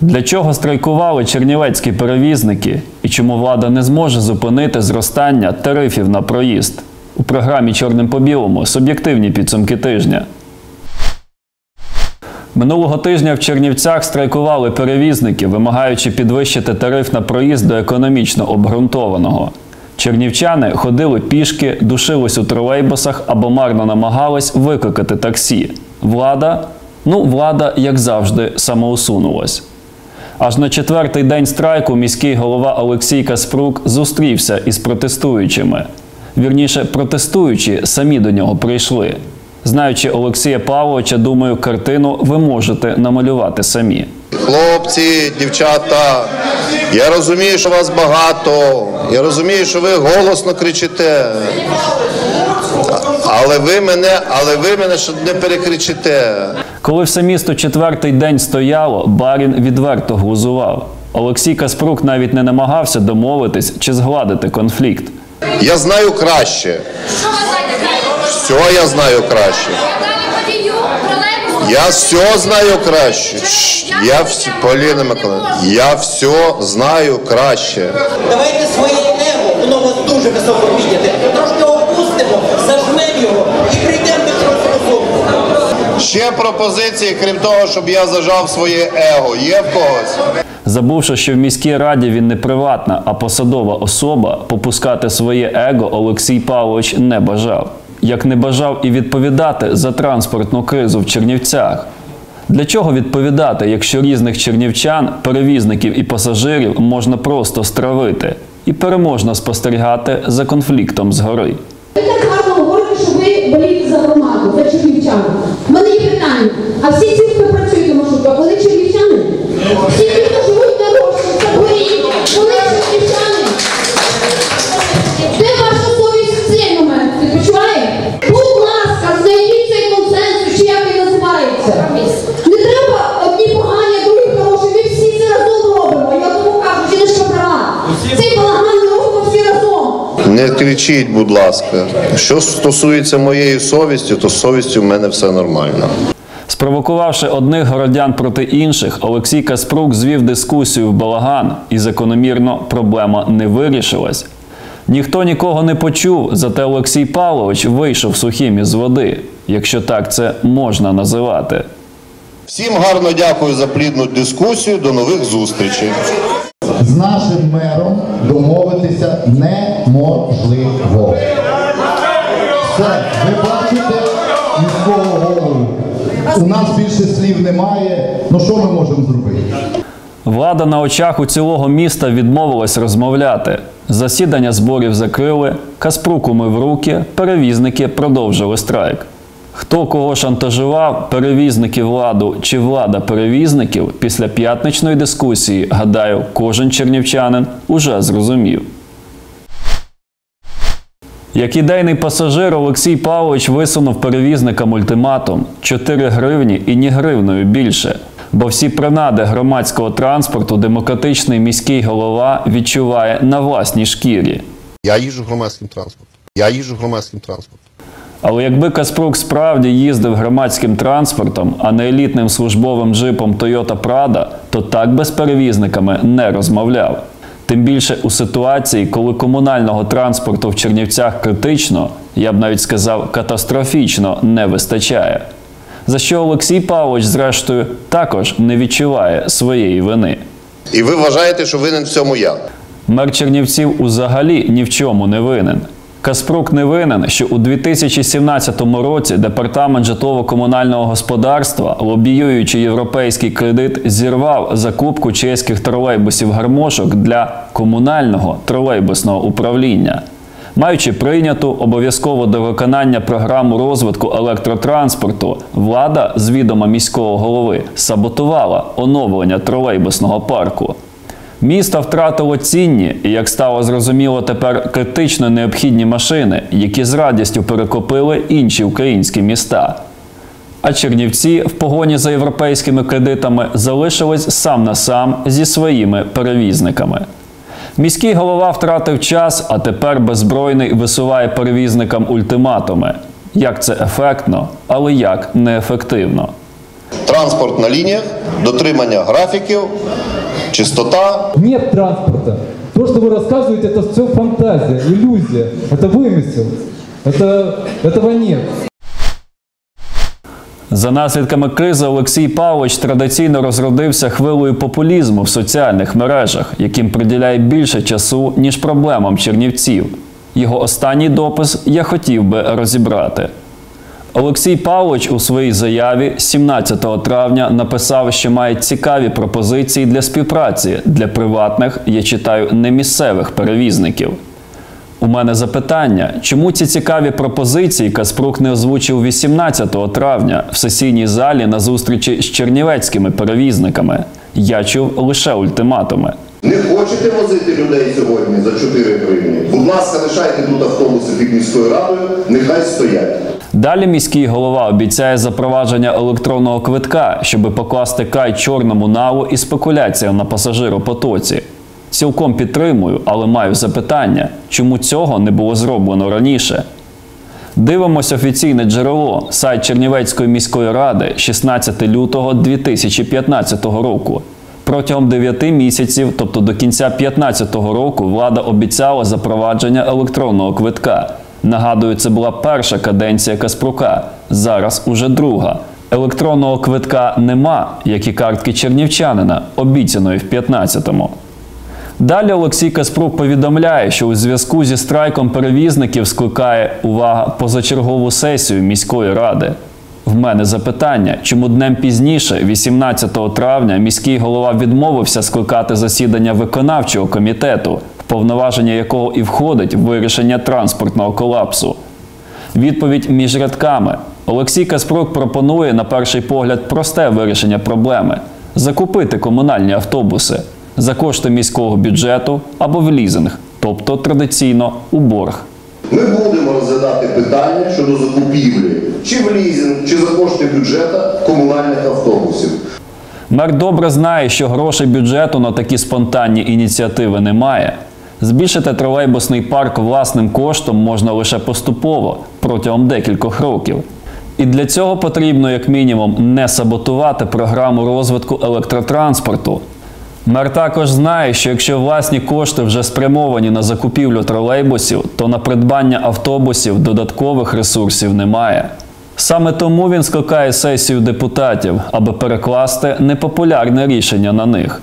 Для чого страйкували чернівецькі перевізники і чому влада не зможе зупинити зростання тарифів на проїзд? У програмі Чорним по білому суб'єктивні підсумки тижня. Минулого тижня в Чернівцях страйкували перевізники, вимагаючи підвищити тариф на проїзд до економічно обґрунтованого. Чернівчани ходили пішки, душились у тролейбусах або марно намагались викликати таксі. Влада, ну, влада, як завжди, самоусунулась. Аж на четвертий день страйку міський голова Олексій Каспрук зустрівся із протестуючими. Вірніше, протестуючі самі до нього прийшли. Знаючи Олексія Павловича, думаю, картину ви можете намалювати самі. Хлопці, дівчата, я розумію, що вас багато. Я розумію, що ви голосно кричите. Але ви мене, але ви мене ще не перекричите. Коли все місто четвертий день стояло, барін відверто глузував. Олексій Каспрук навіть не намагався домовитись чи згладити конфлікт. Я знаю краще. Що ви знаєте краще? Все я знаю краще. Я все знаю краще. Я все, Поліна Миколаївна, я все знаю краще. Давайте своє его, воно вас дуже високо підняте. Трошки Пропозиції, крім того, щоб я зажав своє его, є в когось? Забувши, що в міській раді він не приватна, а посадова особа, попускати своє его Олексій Павлович не бажав. Як не бажав і відповідати за транспортну кризу в Чернівцях. Для чого відповідати, якщо різних чернівчан, перевізників і пасажирів можна просто стравити і переможно спостерігати за конфліктом згори? Мене. А всі ці, хто працюють у маршрутках, вони чернівчани? Всі ті, хто живуть на Рошку, в Саборі, вони чернівчани? Де ваша совість в цей момент? Ти почуває? Будь ласка, знайдіть цей консенсус, чи як він називається. Не треба одні погані, а другі хороші. Ми всі це разом робимо. Я тому кажу, жіночка права. Цей балаган робимо всі разом. Не кричіть, будь ласка. Що стосується моєї совісті, то з совістю в мене все нормально. Спровокувавши одних городян проти інших, Олексій Каспрук звів дискусію в балаган, і закономірно проблема не вирішилась. Ніхто нікого не почув, зате Олексій Павлович вийшов сухим із води, якщо так це можна називати. Всім гарно дякую за плідну дискусію. До нових зустрічей. з нашим мером домовитися неможливо. Все, ви бачите міського голову. У нас більше слів немає. Ну що ми можемо зробити? Влада на очах у цілого міста відмовилась розмовляти. Засідання зборів закрили, Каспрук умив руки, перевізники продовжили страйк. Хто кого шантажував, перевізники владу чи влада перевізників після п'ятничної дискусії, гадаю, кожен чернівчанин уже зрозумів. Як ідейний пасажир Олексій Павлович висунув перевізникам ультиматум 4 гривні і ні гривною більше. Бо всі принади громадського транспорту демократичний міський голова відчуває на власній шкірі. Я їжджу громадським транспортом. Я їжджу громадським транспортом. Але якби Каспрук справді їздив громадським транспортом, а не елітним службовим джипом Toyota Prada, то так би з перевізниками не розмовляв. Тим більше у ситуації, коли комунального транспорту в Чернівцях критично, я б навіть сказав, катастрофічно не вистачає. За що Олексій Павлович, зрештою, також не відчуває своєї вини. І ви вважаєте, що винен в цьому я? Мер Чернівців узагалі ні в чому не винен. Каспрук не винен, що у 2017 році департамент житлово-комунального господарства, лобіюючи європейський кредит, зірвав закупку чеських тролейбусів гармошок для комунального тролейбусного управління. Маючи прийняту обов'язково до виконання програму розвитку електротранспорту, влада з відома міського голови саботувала оновлення тролейбусного парку. Місто втратило цінні і, як стало зрозуміло, тепер критично необхідні машини, які з радістю перекопили інші українські міста. А Чернівці в погоні за європейськими кредитами залишились сам на сам зі своїми перевізниками. Міський голова втратив час, а тепер беззбройний висуває перевізникам ультиматуми. Як це ефектно, але як неефективно. Транспорт на лініях, дотримання графіків, чистота. Нет транспорта. То, что вы рассказываете, это все фантазия, иллюзия, это вымысел. Это, этого нет. За наслідками кризи Олексій Павлович традиційно розродився хвилою популізму в соціальних мережах, яким приділяє більше часу, ніж проблемам чернівців. Його останній допис я хотів би розібрати. Олексій Павлович у своїй заяві 17 травня написав, що має цікаві пропозиції для співпраці для приватних, я читаю, немісцевих перевізників. У мене запитання, чому ці цікаві пропозиції Каспрук не озвучив 18 травня в сесійній залі на зустрічі з чернівецькими перевізниками? Я чув лише ультиматуми. Не хочете возити людей сьогодні за 4 гривні? Будь ласка, лишайте тут автобуси під міською радою, нехай стоять. Далі міський голова обіцяє запровадження електронного квитка, щоб покласти край чорному наву і спекуляціям на пасажиропотоці. Цілком підтримую, але маю запитання, чому цього не було зроблено раніше. Дивимось офіційне джерело сайт Чернівецької міської ради 16 лютого 2015 року. Протягом 9 місяців, тобто до кінця 2015 року, влада обіцяла запровадження електронного квитка. Нагадую, це була перша каденція Каспрука, зараз уже друга. Електронного квитка нема, як і картки чернівчанина, обіцяної в 15-му. Далі Олексій Каспрук повідомляє, що у зв'язку зі страйком перевізників скликає увага позачергову сесію міської ради. В мене запитання, чому днем пізніше, 18 травня, міський голова відмовився скликати засідання виконавчого комітету, повноваження якого і входить вирішення транспортного колапсу. Відповідь між рядками. Олексій Каспрук пропонує на перший погляд просте вирішення проблеми: закупити комунальні автобуси за кошти міського бюджету або в лізинг, тобто традиційно у борг. Ми будемо розглядати питання щодо закупівлі чи в лізинг, чи за кошти бюджету комунальних автобусів. Мер добре знає, що грошей бюджету на такі спонтанні ініціативи немає. Збільшити тролейбусний парк власним коштом можна лише поступово протягом декількох років. І для цього потрібно, як мінімум, не саботувати програму розвитку електротранспорту. Мер також знає, що якщо власні кошти вже спрямовані на закупівлю тролейбусів, то на придбання автобусів додаткових ресурсів немає. Саме тому він скликає сесію депутатів, аби перекласти непопулярне рішення на них.